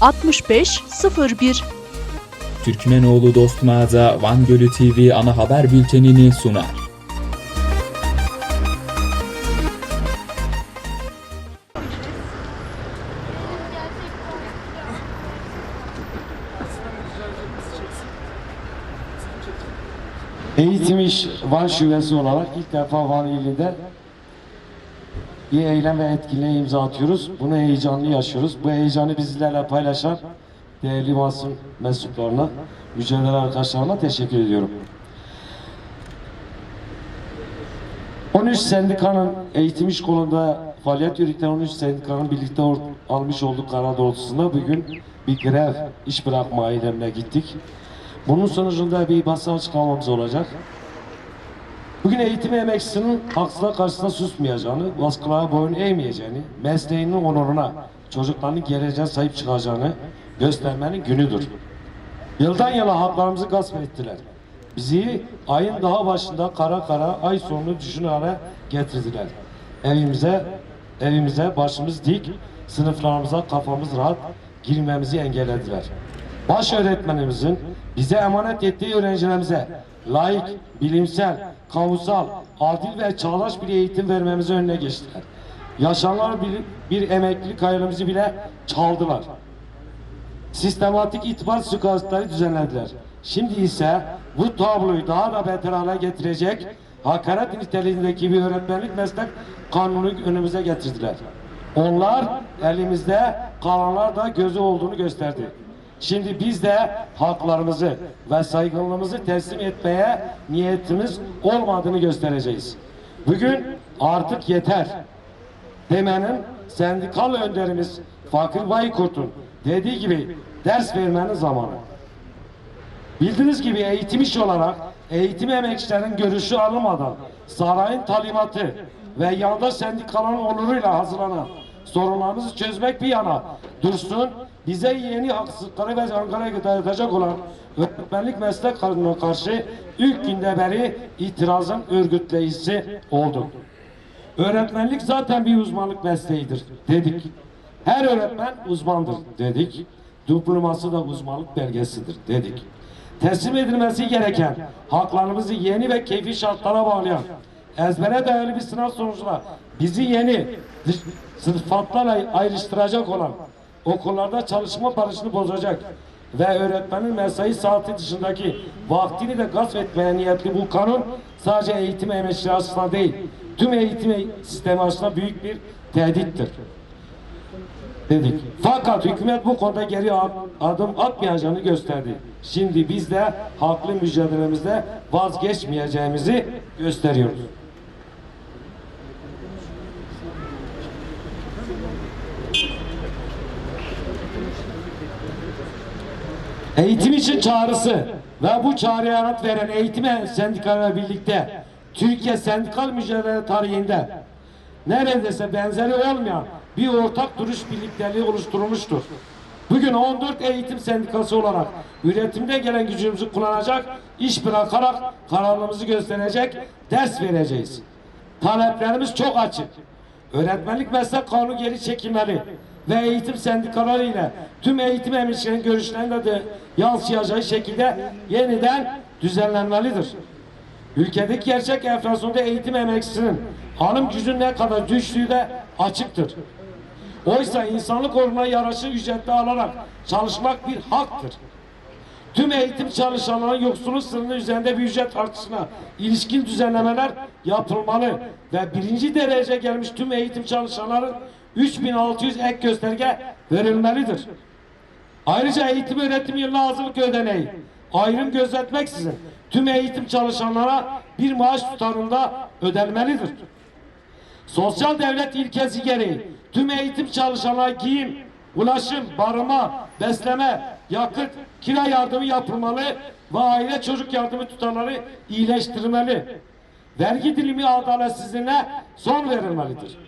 65 01 Türkmenoğlu Dost Mağaza Van Gölü TV ana haber bültenini sunar. Eğitim İş Van Şubesi olarak ilk defa Van ilinde bir eylem ve etkinliğe imza atıyoruz. Bunu heyecanlı yaşıyoruz. Bu heyecanı bizlerle paylaşan değerli basın mensuplarına, mücadele arkadaşlarıma teşekkür ediyorum. 13 sendikanın eğitim iş kolunda faaliyet yürüten 13 sendikanın birlikte almış olduğu karar doğrultusunda bugün bir grev iş bırakma eylemine gittik. Bunun sonucunda bir basın açıklamamız olacak. Bugün eğitim emekçisinin haksızlığa karşısında susmayacağını, baskılara boyun eğmeyeceğini, mesleğinin onuruna, çocuklarının geleceğine sahip çıkacağını göstermenin günüdür. Yıldan yıla haklarımızı gasp ettiler. Bizi ayın daha başında kara kara ay sonunu düşünür hale getirdiler. Evimize, evimize başımız dik, sınıflarımıza kafamız rahat girmemizi engellediler. Baş öğretmenimizin bize emanet ettiği öğrencilerimize layık, bilimsel, kamusal, adil ve çağdaş bir eğitim vermemizi önüne geçtiler. Yaşanan bir, bir emeklilik hayalimizi bile çaldılar sistematik itibar suikastları düzenlediler. Şimdi ise bu tabloyu daha da beter hale getirecek hakaret niteliğindeki bir öğretmenlik meslek kanunu önümüze getirdiler. Onlar elimizde kalanlar da gözü olduğunu gösterdi. Şimdi biz de haklarımızı ve saygınlığımızı teslim etmeye niyetimiz olmadığını göstereceğiz. Bugün artık yeter demenin sendikal önderimiz Fakir Baykurt'un dediği gibi ders vermenin zamanı. Bildiğiniz gibi eğitim işi olarak eğitim emekçilerinin görüşü alınmadan sarayın talimatı ve yandaş sendikaların onuruyla hazırlanan sorunlarımızı çözmek bir yana dursun bize yeni haksızlıkları ve Ankara'ya dayatacak olan öğretmenlik meslek kanununa karşı ilk günde beri itirazın örgütleyicisi olduk. Öğretmenlik zaten bir uzmanlık mesleğidir dedik. Her öğretmen uzmandır dedik. Diploması da uzmanlık belgesidir dedik. Teslim edilmesi gereken haklarımızı yeni ve keyfi şartlara bağlayan ezbere dayalı bir sınav sonucunda bizi yeni sıfatlarla ayrıştıracak olan okullarda çalışma barışını bozacak ve öğretmenin mesai saati dışındaki vaktini de gasp etmeye niyetli bu kanun sadece eğitim emekçileri açısından değil, tüm eğitim sistemi açısından büyük bir tehdittir. Dedik. Fakat hükümet bu konuda geri ad- adım atmayacağını gösterdi. Şimdi biz de haklı mücadelemizde vazgeçmeyeceğimizi gösteriyoruz. Eğitim için çağrısı ve bu çağrıya yanıt veren eğitim sendikalarıyla birlikte Türkiye sendikal mücadele tarihinde neredeyse benzeri olmayan bir ortak duruş birlikteliği oluşturulmuştur. Bugün 14 eğitim sendikası olarak üretimde gelen gücümüzü kullanacak, iş bırakarak kararlılığımızı gösterecek, ders vereceğiz. Taleplerimiz çok açık. Öğretmenlik meslek kanunu geri çekilmeli ve eğitim sendikaları ile tüm eğitim emirlerinin görüşlerinde de yansıyacağı şekilde yeniden düzenlenmelidir. Ülkedeki gerçek enflasyonda eğitim emekçisinin alım gücü ne kadar düştüğü de açıktır. Oysa insanlık uğruna yaraşır ücretli alarak çalışmak bir haktır. Tüm eğitim çalışanların yoksulluk sınırı üzerinde bir ücret artışına ilişkin düzenlemeler yapılmalı ve birinci derece gelmiş tüm eğitim çalışanların 3600 ek gösterge verilmelidir. Ayrıca eğitim öğretim yılına hazırlık ödeneği ayrım gözetmeksizin tüm eğitim çalışanlara bir maaş tutarında ödenmelidir. Sosyal devlet ilkesi gereği tüm eğitim çalışanlara giyim, ulaşım, barınma, besleme, yakıt, kira yardımı yapılmalı ve aile çocuk yardımı tutarları iyileştirilmeli. Vergi dilimi adaletsizliğine son verilmelidir.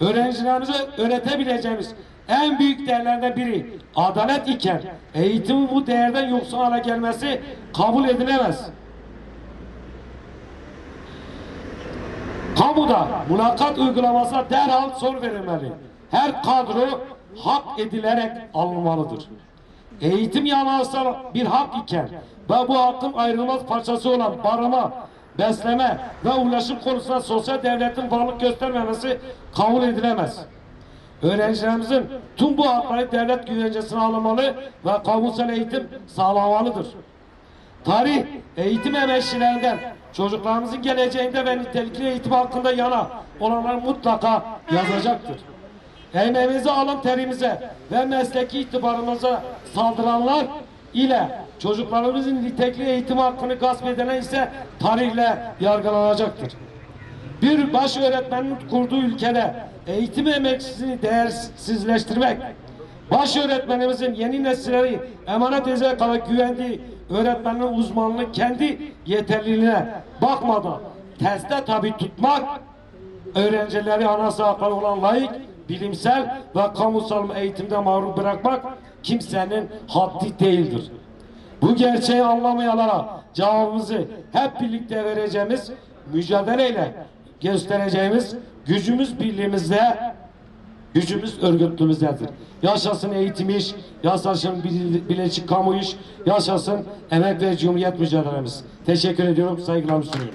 Öğrencilerimize öğretebileceğimiz en büyük değerlerden biri adalet iken eğitimin bu değerden yoksun hale gelmesi kabul edilemez. Kamuda mülakat uygulamasına derhal son verilmeli. Her kadro hak edilerek alınmalıdır. Eğitim yanılsal bir hak iken ve bu hakkın ayrılmaz parçası olan barınma, besleme ve ulaşım konusunda sosyal devletin varlık göstermemesi kabul edilemez. Öğrencilerimizin tüm bu hakları devlet güvencesine alınmalı ve kamusal eğitim sağlanmalıdır. Tarih eğitim emekçilerinden çocuklarımızın geleceğinde ve nitelikli eğitim hakkında yana olanlar mutlaka yazacaktır. Emeğimize, alın terimize ve mesleki itibarımıza saldıranlar ile çocuklarımızın nitelikli eğitim hakkını gasp edilen ise tarihle yargılanacaktır. Bir baş öğretmenin kurduğu ülkede eğitim emekçisini değersizleştirmek, baş öğretmenimizin yeni nesilleri emanet edecek kadar güvendiği öğretmenin uzmanlığı kendi yeterliliğine bakmadan teste tabi tutmak, öğrencileri anası hakları olan layık, bilimsel ve kamusal eğitimde mahrum bırakmak kimsenin haddi değildir. Bu gerçeği anlamayanlara cevabımızı hep birlikte vereceğimiz mücadeleyle göstereceğimiz gücümüz birliğimizde gücümüz örgütlüğümüzdedir. Yaşasın eğitim iş, yaşasın bil- bileşik kamu iş, yaşasın emek ve cumhuriyet mücadelemiz. Teşekkür ediyorum, saygılarımı sunuyorum.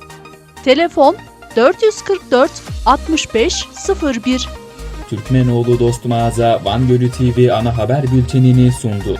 Telefon 444 65 01 Türkmenoğlu Dost Mağaza Van Gölü TV ana haber bültenini sundu.